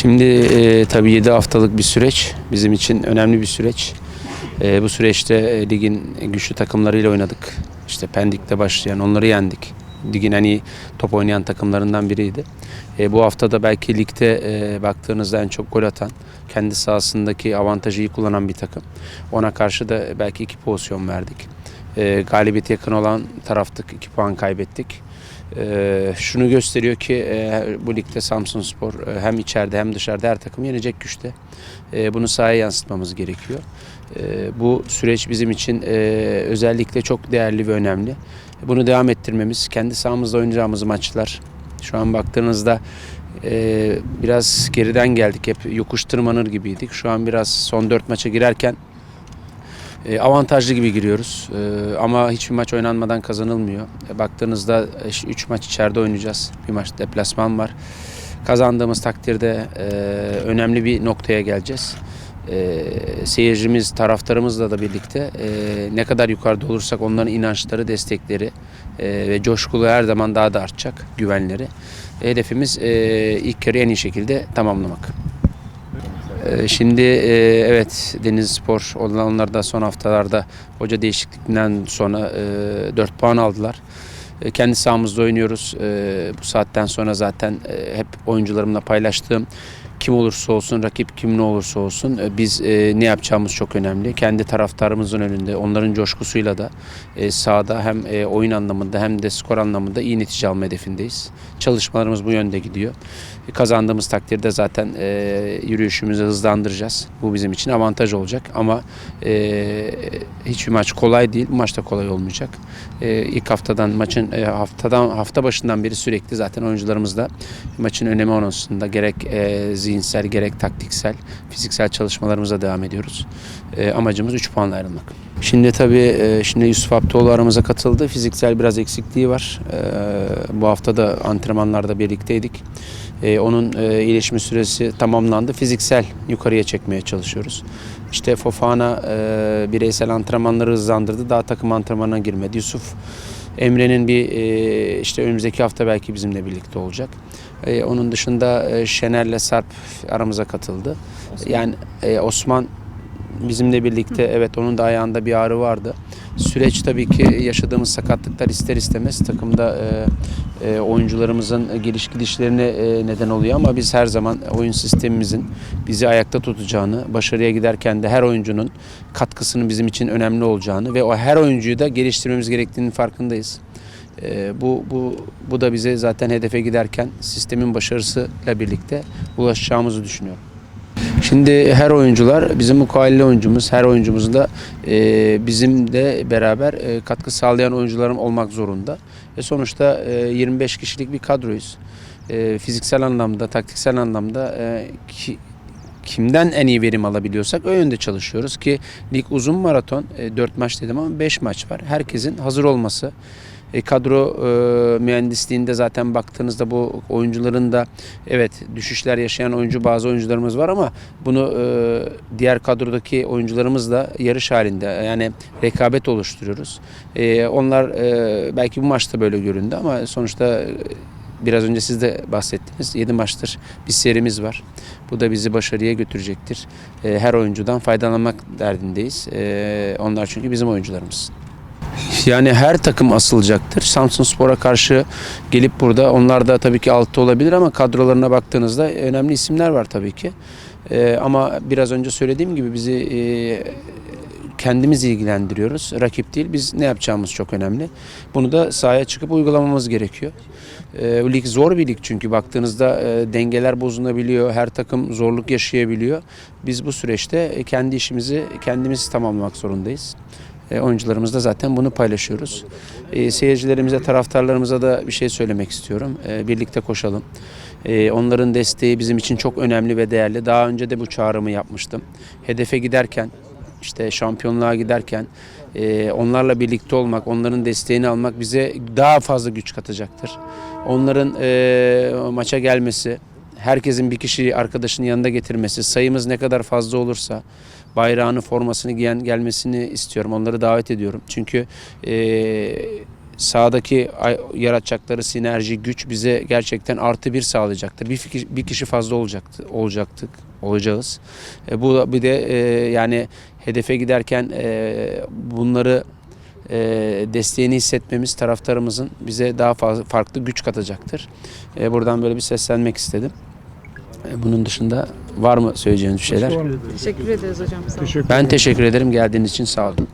Şimdi e, tabii 7 haftalık bir süreç. Bizim için önemli bir süreç. E, bu süreçte e, ligin güçlü takımlarıyla oynadık. İşte Pendik'te başlayan onları yendik. Ligin en iyi top oynayan takımlarından biriydi. E, bu hafta da belki ligde e, baktığınızda en çok gol atan, kendi sahasındaki avantajı iyi kullanan bir takım. Ona karşı da belki iki pozisyon verdik. E, galibiyete yakın olan taraftık, iki puan kaybettik. Ee, şunu gösteriyor ki e, bu ligde Samsun Spor e, hem içeride hem dışarıda her takım yenecek güçte. E, bunu sahaya yansıtmamız gerekiyor. E, bu süreç bizim için e, özellikle çok değerli ve önemli. Bunu devam ettirmemiz, kendi sahamızda oynayacağımız maçlar. Şu an baktığınızda e, biraz geriden geldik. Hep yokuş tırmanır gibiydik. Şu an biraz son dört maça girerken e, avantajlı gibi giriyoruz. E, ama hiçbir maç oynanmadan kazanılmıyor. E, baktığınızda 3 maç içeride oynayacağız. Bir maç deplasman var. Kazandığımız takdirde e, önemli bir noktaya geleceğiz. E, seyircimiz, taraftarımızla da birlikte e, ne kadar yukarıda olursak onların inançları, destekleri e, ve coşkulu her zaman daha da artacak güvenleri. Hedefimiz e, ilk yarı en iyi şekilde tamamlamak. Ee, Şimdi e, evet Deniz Spor onlar da son haftalarda hoca değişikliğinden sonra e, 4 puan aldılar. E, Kendi sahamızda oynuyoruz. E, Bu saatten sonra zaten e, hep oyuncularımla paylaştığım kim olursa olsun, rakip kim ne olursa olsun e, biz e, ne yapacağımız çok önemli. Kendi taraftarımızın önünde, onların coşkusuyla da e, sahada hem e, oyun anlamında hem de skor anlamında iyi netice alma hedefindeyiz. Çalışmalarımız bu yönde gidiyor. E, Kazandığımız takdirde zaten e, yürüyüşümüzü hızlandıracağız. Bu bizim için avantaj olacak ama e, hiçbir maç kolay değil. Bu maç da kolay olmayacak. E, ilk haftadan maçın e, haftadan hafta başından beri sürekli zaten oyuncularımız da maçın önemi onusunda gerek e, zihinsel gerek taktiksel fiziksel çalışmalarımıza devam ediyoruz. E, amacımız 3 puanla ayrılmak. Şimdi tabii e, şimdi Yusuf Abdoğlu aramıza katıldı. Fiziksel biraz eksikliği var. E, bu hafta da antrenmanlarda birlikteydik. E, onun e, iyileşme süresi tamamlandı. Fiziksel yukarıya çekmeye çalışıyoruz. İşte Fofana e, bireysel antrenmanları hızlandırdı. Daha takım antrenmanına girmedi. Yusuf Emre'nin bir e, işte önümüzdeki hafta belki bizimle birlikte olacak. E, onun dışında e, Şener'le Sarp aramıza katıldı. Yani e, Osman bizimle birlikte evet onun da ayağında bir ağrı vardı. Süreç tabii ki yaşadığımız sakatlıklar ister istemez takımda e, e, oyuncularımızın geliş gidişlerine e, neden oluyor ama biz her zaman oyun sistemimizin bizi ayakta tutacağını, başarıya giderken de her oyuncunun katkısının bizim için önemli olacağını ve o her oyuncuyu da geliştirmemiz gerektiğinin farkındayız. Bu, bu, bu da bize zaten hedefe giderken sistemin başarısıyla birlikte ulaşacağımızı düşünüyorum. Şimdi her oyuncular bizim mukayele oyuncumuz, her oyuncumuz da e, bizim de beraber e, katkı sağlayan oyuncularım olmak zorunda. E, sonuçta e, 25 kişilik bir kadroyuz. E, fiziksel anlamda, taktiksel anlamda e, ki, kimden en iyi verim alabiliyorsak o yönde çalışıyoruz ki lig uzun maraton, e, 4 maç dedim ama 5 maç var. Herkesin hazır olması, e, kadro e, mühendisliğinde zaten baktığınızda bu oyuncuların da evet düşüşler yaşayan oyuncu bazı oyuncularımız var ama bunu e, diğer kadrodaki oyuncularımızla yarış halinde yani rekabet oluşturuyoruz. E, onlar e, belki bu maçta böyle göründü ama sonuçta e, biraz önce siz de bahsettiniz. 7 maçtır bir serimiz var. Bu da bizi başarıya götürecektir. E, her oyuncudan faydalanmak derdindeyiz. E, onlar çünkü bizim oyuncularımız. Yani her takım asılacaktır. Samsun Spor'a karşı gelip burada onlar da tabii ki altta olabilir ama kadrolarına baktığınızda önemli isimler var tabii ki. Ee, ama biraz önce söylediğim gibi bizi e, kendimiz ilgilendiriyoruz. Rakip değil. Biz ne yapacağımız çok önemli. Bunu da sahaya çıkıp uygulamamız gerekiyor. Ee, lig zor bir lig çünkü baktığınızda e, dengeler bozulabiliyor. Her takım zorluk yaşayabiliyor. Biz bu süreçte e, kendi işimizi kendimiz tamamlamak zorundayız. E, oyuncularımızla zaten bunu paylaşıyoruz. E, seyircilerimize, taraftarlarımıza da bir şey söylemek istiyorum. E, birlikte koşalım. E, onların desteği bizim için çok önemli ve değerli. Daha önce de bu çağrımı yapmıştım. Hedefe giderken, işte şampiyonluğa giderken e, onlarla birlikte olmak, onların desteğini almak bize daha fazla güç katacaktır. Onların e, maça gelmesi, herkesin bir kişi arkadaşının yanında getirmesi, sayımız ne kadar fazla olursa bayrağını, formasını giyen gelmesini istiyorum. Onları davet ediyorum. Çünkü e, sahadaki yaratacakları sinerji, güç bize gerçekten artı bir sağlayacaktır. Bir, fikir- bir kişi fazla olacaktı, olacaktık, olacağız. E, bu bir de e, yani hedefe giderken e, bunları e, desteğini hissetmemiz taraftarımızın bize daha fazla farklı güç katacaktır. E, buradan böyle bir seslenmek istedim. E, bunun dışında var mı söyleyeceğiniz bir şeyler? Teşekkür ederiz hocam. Sağ olun. Teşekkür Ben teşekkür ederim geldiğiniz için sağ olun.